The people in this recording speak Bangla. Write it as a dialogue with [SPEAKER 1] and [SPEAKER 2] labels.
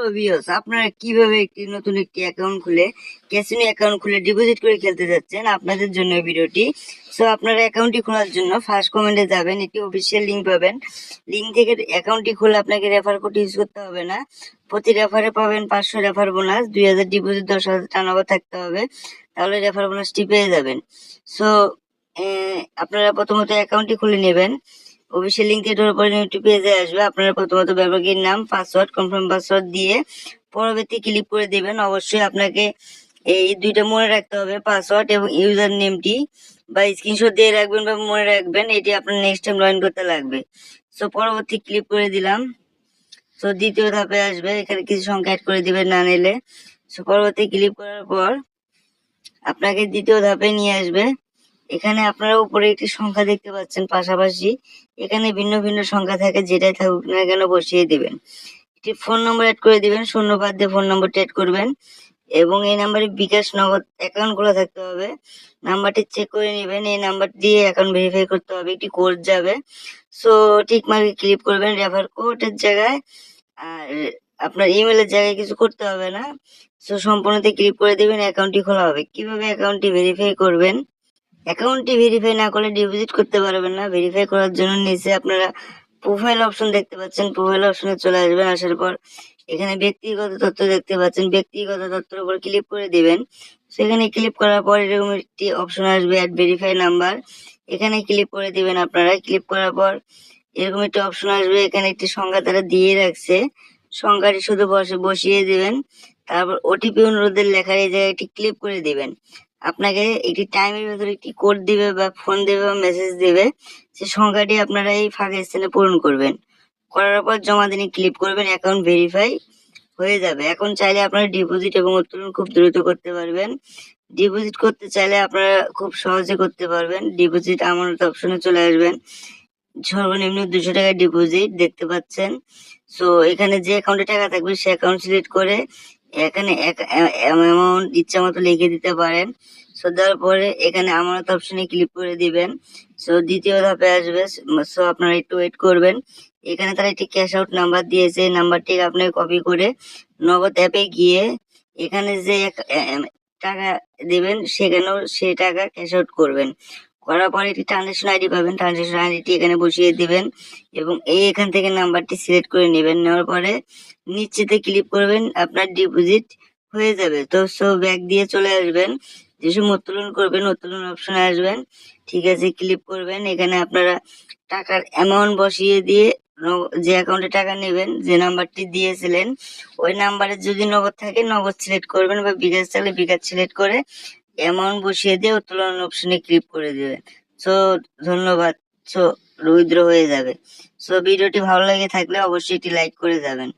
[SPEAKER 1] হ্যালো আপনারা কীভাবে একটি নতুন একটি অ্যাকাউন্ট খুলে ক্যাসিনো অ্যাকাউন্ট খুলে ডিপোজিট করে খেলতে যাচ্ছেন আপনাদের জন্য ভিডিওটি সো আপনারা অ্যাকাউন্টটি খোলার জন্য ফার্স্ট কমেন্টে যাবেন, একটি অফিসিয়াল লিঙ্ক পাবেন। লিঙ্ক থেকে অ্যাকাউন্টটি খুলে আপনাকে রেফার কোড ইউজ করতে হবে না। প্রতি রেফারে পাবেন পাঁচশো রেফার বোনাস দুই হাজার ডিপোজিট দশ হাজার টার্নওভার থাকতে হবে। তাহলে রেফার বোনাসটি পেয়ে যাবেন। সো আপনারা প্রথমত অ্যাকাউন্টটি খুলে নেবেন। অফিসিয়াল লিঙ্কে ঢোকার পরে একটি পেজে আসবে। আপনারা প্রথমত ব্যবহারকারীর নাম পাসওয়ার্ড কনফার্ম পাসওয়ার্ড দিয়ে পরবর্তী ক্লিক করে দেবেন। অবশ্যই আপনাকে এই দুইটা মনে রাখতে হবে পাসওয়ার্ড এবং ইউজার নেমটি বা স্ক্রিনশট দিয়ে রাখবেন বা মনে রাখবেন, এটি আপনার নেক্সট টাইম লগ করতে লাগবে। সো পরবর্তী ক্লিক করে দিলাম। সো দ্বিতীয় ধাপে আসবে, এখানে কিছু সংখ্যা অ্যাড করে দিবেন না নিলে। সো পরবর্তী ক্লিক করার পর আপনাকে দ্বিতীয় ধাপে নিয়ে আসবে। এখানে আপনারা উপরে একটি সংখ্যা দেখতে পাচ্ছেন পাশাপাশি। এখানে ভিন্ন ভিন্ন সংখ্যা থাকে, যেটাই থাকুক না কেন বসিয়ে দিবেন। একটি ফোন নম্বর অ্যাড করে দিবেন, শূন্য বাদ দিয়ে ফোন নম্বরটি অ্যাড করবেন। এবং এই নাম্বারে বিকাশ নগদ অ্যাকাউন্ট খোলা থাকতে হবে। নাম্বারটি চেক করে নেবেন, এই নাম্বার দিয়ে অ্যাকাউন্ট ভেরিফাই করতে হবে, একটি কোড যাবে। সো ঠিক মার্কে ক্লিক করবেন রেফার কোডের জায়গায়। আর আপনার ইমেলের জায়গায় কিছু করতে হবে না। সো সম্পূর্ণতে ক্লিক করে দেবেন অ্যাকাউন্টটি খোলা হবে। কীভাবে অ্যাকাউন্টটি ভেরিফাই করবেন? অ্যাকাউন্টটি ভেরিফাই না করলে ডিপোজিট করতে পারবেন না। ভেরিফাই করার জন্য নিচে আপনারা প্রোফাইল অপশন দেখতে পাচ্ছেন। প্রোফাইল অপশনে চলে আসবেন, আসার পর এখানে ব্যক্তিগত তথ্য দেখতে পাচ্ছেন। ব্যক্তিগত তথ্যের উপর ক্লিক করে দিবেন। সেখানে ক্লিক করার পর এরকম একটি অপশন আসবে অ্যাড ভেরিফাই নাম্বার এখানে ক্লিক করে দিবেন আপনারা। ক্লিক করার পর এরকম একটি অপশন আসবে, এখানে একটি সংখ্যা তারা দিয়ে রাখছে। সংখ্যাটি শুধু বসে, বসিয়ে দিবেন। তারপর ওটিপি অনুরোধের লেখার এই জায়গায় একটি ক্লিক করে দিবেন। আপনাকে একটি টাইমের ভেতরে একটি কোড দিবে বা ফোন দেবে বা মেসেজ দেবে, সে সংখ্যাটি আপনারা এই ফাঁকা স্থানে পূরণ করবেন। করার পর জমা দিনে ক্লিক করবেন অ্যাকাউন্ট ভেরিফাই হয়ে যাবে। এখন চাইলে আপনারা ডিপোজিট এবং উত্তোলন খুব দ্রুত করতে পারবেন। ডিপোজিট করতে চাইলে আপনারা খুব সহজে করতে পারবেন। ডিপোজিট আমানত অপশনে চলে আসবেন। সর্বনিম্ন দুশো টাকা ডিপোজিট দেখতে পাচ্ছেন। সো এখানে যে অ্যাকাউন্টে টাকা থাকবে, সে অ্যাকাউন্ট সিলেক্ট করে এখানে অ্যামাউন্ট ইচ্ছা মতো লিখে দিতে পারেন। সো দেওয়ার পরে এখানে আমানত অপশনে ক্লিক করে দিবেন। সো দ্বিতীয় ধাপে আসবে, সো আপনারা একটু ওয়েট করবেন। এখানে তারা একটি ক্যাশ আউট নাম্বার দিয়েছে নাম্বারটি আপনি কপি করে নগদ অ্যাপে গিয়ে এখানে যে টাকা দেবেন, সেখানেও সেই টাকা ক্যাশ আউট করবেন। করার পরে একটি ট্রানজেকশন আইডি পাবেন। ট্রানজেকশন আইডিটি এখানে বসিয়ে দিবেন এবং এই এখান থেকে নাম্বারটি সিলেক্ট করে নেবেন। নেওয়ার পরে নিশ্চিতে ক্লিক করবেন, আপনার ডিপোজিট হয়ে যাবে। তো সো ব্যাগ দিয়ে চলে আসবেন। যেসব উত্তোলন করবেন উত্তোলন অপশনে আসবেন। ঠিক আছে ক্লিক করবেন। এখানে আপনারা টাকার অ্যামাউন্ট বসিয়ে দিয়ে যে অ্যাকাউন্টে টাকা নেবেন, যে নাম্বারটি দিয়েছিলেন, ওই নাম্বারে যদি নগদ থাকে, নগদ সিলেক্ট করবেন বা বিকাশ থাকলে বিকাশ সিলেক্ট করে অ্যামাউন্ট বসিয়ে দিয়ে উত্তোলন অপশনে ক্লিক করে দেবে। সো ধন্যবাদ। সো রুদ্র হয়ে যাবে। সো ভিডিওটি ভালো লেগে থাকলে অবশ্যই এটি লাইক করে যাবেন।